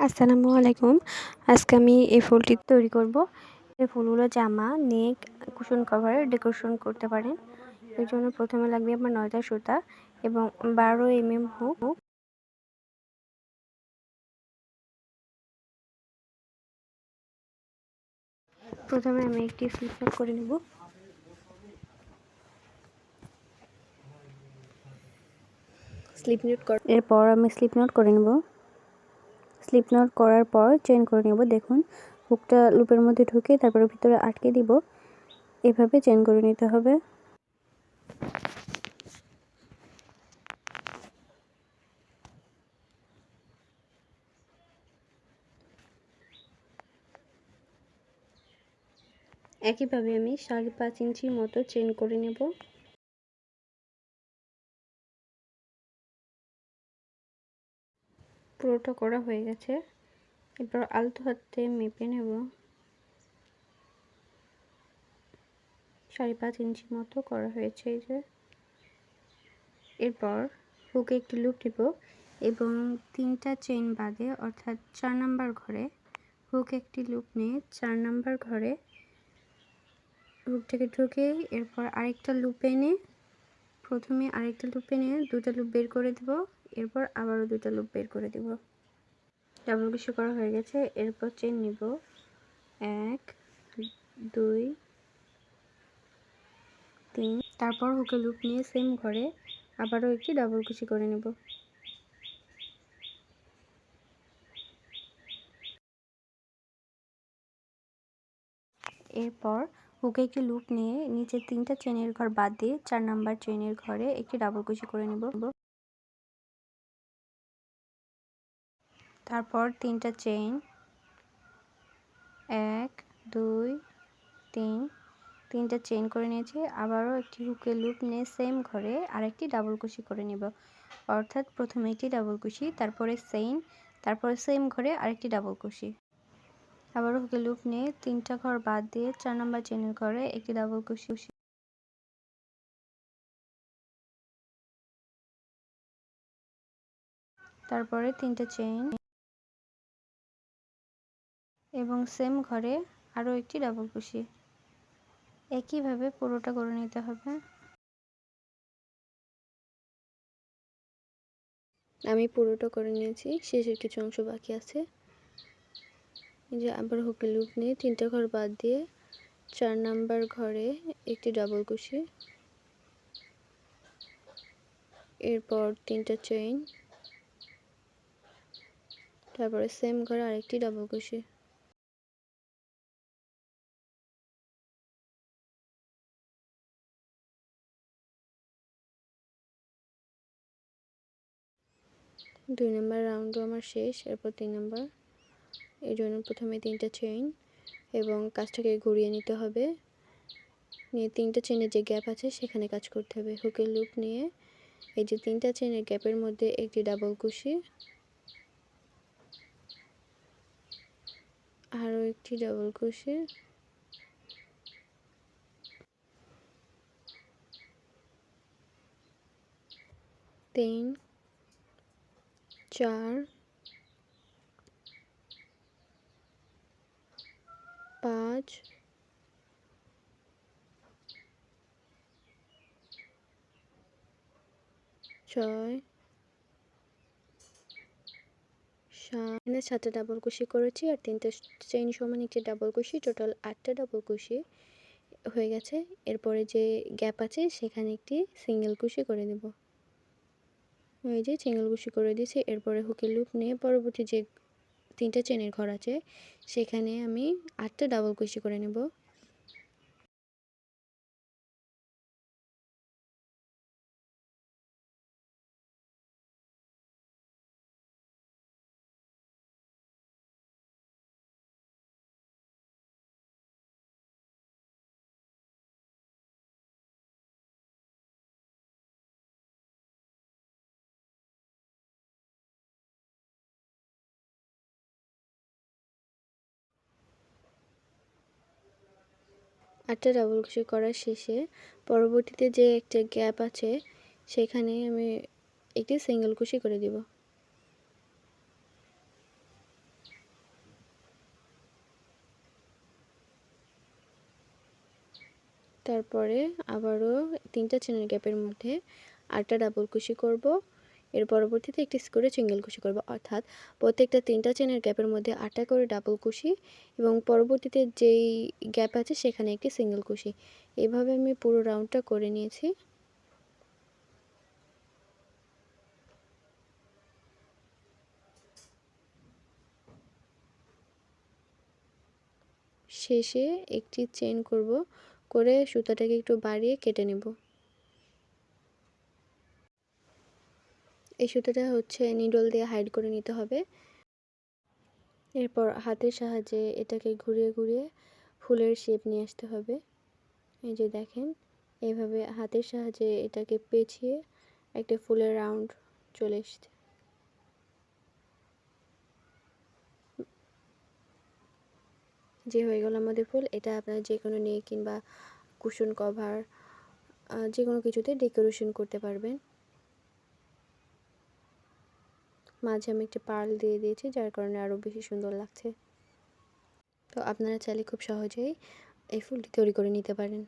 আসসালামু আলাইকুম। আজকে আমি এই ফুলটি তৈরি করব। এই ফুলগুলো জামা নেক কুশন কভার ডেকোরেশন করতে পারেন। এর জন্য প্রথমে লাগবে আমার নয়টা সুতা এবং বারো এম এম হুক। প্রথমে আমি একটি স্লিপ করে নেব। স্লিপ নোট এরপর আমি স্লিপ নোট করে নেব। স্লিপ নোট করার পর চেন করে নেব। দেখুন হুকটা লুপের মধ্যে ঢুকে তারপরে ভিতরে আটকে দিব। এভাবে চেন করে নিতে হবে। একইভাবে আমি সাড়ে পাঁচ ইঞ্চির মতো চেন করে নেব। পুরোটা করা হয়ে গেছে। এরপর আলতো হাতে মেপে নেব। সাড়ে পাঁচ ইঞ্চি মতো করা হয়েছে এই যে। এরপর হুকে একটি লুপ দিব এবং তিনটা চেন বাদে, অর্থাৎ চার নাম্বার ঘরে হুক একটি লুপ নিয়ে চার নাম্বার ঘরে হুকটাকে ঢুকে এরপর আরেকটা লুপ এনে, প্রথমে আরেকটা লুপ এনে দুটা লুপ বের করে দেব। এরপর আবারও দুটা লুপ বের করে দেব। ডাবল কিছু করা হয়ে গেছে। এরপর চেন নিব। এক, দুই, তিন। তারপর হুকে লুপ নিয়ে সেম ঘরে আবারও একটি ডাবল কুচি করে নেব। এরপর হুকে একটি লুপ নিয়ে নিচে তিনটা চেনের ঘর বাদ দিয়ে চার নাম্বার চেনের ঘরে একটি ডাবল কুচি করে নেব। তারপর তিনটা চেইন এক, দুই, তিন। তিনটা চেইন করে নিয়েছি। আবারও একটি হুকের লুপ নিয়ে সেম ঘরে আরেকটি ডাবল কুশি করে নেব। অর্থাৎ প্রথমে একটি ডাবল কুশি, তারপরে সেইন তারপরে সেম ঘরে আরেকটি ডাবল কুশি। আবারও হুকের লুপ নিয়ে তিনটা ঘর বাদ দিয়ে চার নম্বর চেনের ঘরে একটি ডাবল কুশি তারপরে তিনটা চেইন এবং সেম ঘরে আরও একটি ডাবল কুশি। একইভাবে পুরোটা করে নিতে হবে। আমি পুরোটা করে নিয়েছি, শেষের কিছু অংশ বাকি আছে। যে আবার হুকে লুপ নিয়ে তিনটা ঘর বাদ দিয়ে চার নাম্বার ঘরে একটি ডাবল কুশি। এরপর তিনটা চেইন তারপরে সেম ঘরে আরেকটি ডাবল কুশি। দুই নম্বর রাউন্ডও আমার শেষ, এরপর তিন নম্বর। এই জন্য প্রথমে তিনটা চেইন এবং কাজটাকে ঘুরিয়ে নিতে হবে। নিয়ে তিনটা চেনের যে গ্যাপ আছে, সেখানে কাজ করতে হবে। হুকের লুপ নিয়ে এই যে তিনটা চেনের গ্যাপের মধ্যে একটি ডাবল কুশি। আরও একটি ডাবল কুশি। তিন চার, পাঁচ, ছয়, সাত। সাতটা ডাবল কুশি করেছি আর তিনটে চেইন সমান একটি ডাবল কুশি টোটাল আটটা ডাবল কুশি হয়ে গেছে। এরপরে যে গ্যাপ আছে, সেখানে একটি সিঙ্গেল কুশি করে দেব। ওই যে চেঙ্গল কুশি করে দিয়েছি, এরপরে হুকে লুপ নিয়ে পরবর্তী যে তিনটা চেনের ঘর আছে, সেখানে আমি আটটা ডাবল কুশি করে নেব। আটটা ডাবল ক্রোশে করার শেষে পরবর্তীতে যে একটা গ্যাপ আছে, সেখানে আমি একটি সিঙ্গেল ক্রোশে করে দিব। তারপরে আবারও তিনটা চেনের গ্যাপের মধ্যে আটটা ডাবল কুশি করব। এর পরবর্তীতে একটি স্কোরে সিঙ্গেল কুশি করব। অর্থাৎ প্রত্যেকটা তিনটা চেনের গ্যাপের মধ্যে আটটা করে ডাবল কুশি এবং পরবর্তীতে যেই গ্যাপ আছে সেখানে একটি সিঙ্গেল কুশি এইভাবে আমি পুরো রাউন্ডটা করে নিয়েছি। শেষে একটি চেন করব, করে সুতাটাকে একটু বাড়িয়ে কেটে নেব। এই সুতোটা হচ্ছে নিডল দিয়ে হাইড করে নিতে হবে। এরপর হাতের সাহায্যে এটাকে ঘুরিয়ে ঘুরিয়ে ফুলের শেপ নিয়ে আসতে হবে। এই যে দেখেন, এভাবে হাতের সাহায্যে এটাকে পেঁচিয়ে একটা ফুলের রাউন্ড চলে এসছে। যে হয়ে গেল আমাদের ফুল, এটা আপনারা যে কোনো নিয়ে কিংবা কুশন কভার যে কোনো কিছুতে ডেকোরেশন করতে পারবেন। মাঝে আমি একটি পার্ল দিয়ে দিয়েছি, যার কারণে আরও বেশি সুন্দর লাগছে। তো আপনারা চাইলে খুব সহজেই এই ফুলটি তৈরি করে নিতে পারেন।